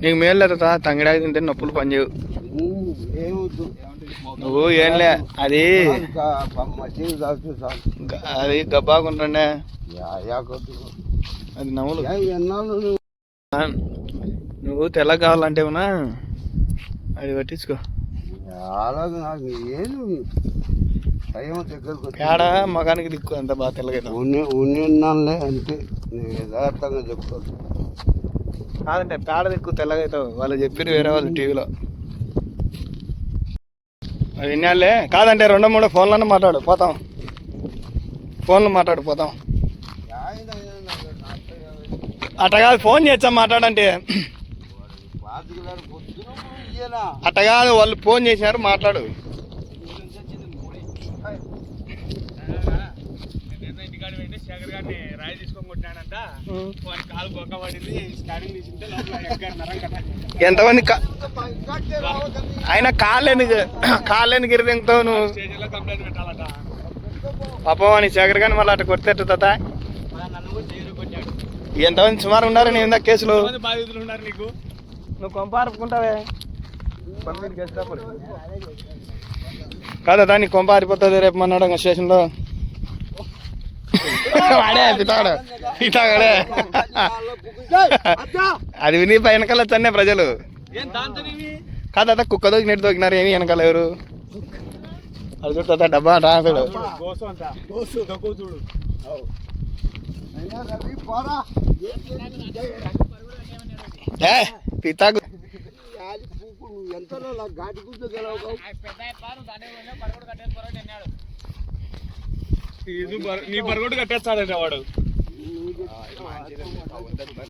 నీకు మేలు లేదా తంగిడాకి తింటే నొప్పులు పనిచేయవు నువ్వు ఏంలే అది అది గబ్బాకుంటుండే అది నవ్వులు. నువ్వు? తెల్ల కావాలంటే అది పట్టించుకో. అలాగే నాకు పేడ మగానికి దిక్కు అంత బాగా తెల్లగా ఉన్ని ఉన్నిన్నానులే అంతే నేను యథార్థంగా చెప్తాను కాదంటే పేడ దిక్కు తెల్లగా అవుతావు వాళ్ళు చెప్పారు వేరే వాళ్ళు టీవీలో. అది విన్నాలే కాదంటే రెండో మూడో ఫోన్లోనే మాట్లాడు పోతాం. ఫోన్లో మాట్లాడు పోతాం. అట్ట కాదు ఫోన్ చేచ్చా మాట్లాడంటే. అట్ట కాదు వాళ్ళు ఫోన్ చేసినారు మాట్లాడు. శేఖర్ గారిని రాయి తీసుకొని కొట్టినాడంట. వాడి కాలు బొక్క పడింది స్కానింగ్ తీసుకుంటే లోపల ఎక్కడ నరం కట్ట ఎంతమంది ఆయన కాళ్ళెందుకు కాళ్ళెందుకు ఇరిదింగుతావు నువ్వు. స్టేషన్లో కంప్లైంట్ పెట్టాలట. పాపం అని శేఖర్ కానీ మళ్ళీ అట్ట కొడితే తాత. ఎంతమంది సుమారు ఉన్నారు నేను ఇందాక కేసులు? బాధితులు ఉన్నారు నీకు? నువ్వు కొంపారుకుంటావే కాదా దాన్ని కొంప ఆరిపోతుంది రేపు మన్నాడు స్టేషన్లో? వాడే పితాడు పితాగడే అది విని వెనకాల తన్నే ప్రజలు. కాదా కుక్క దొరికి నెట్టు దొరికినారు ఏమి వెనకాల ఎవరు? అది చూడు డబ్బా ఏ పితాకు ఎంత నీ బరగొట్టు కట్టేస్తాడంటే వాడు.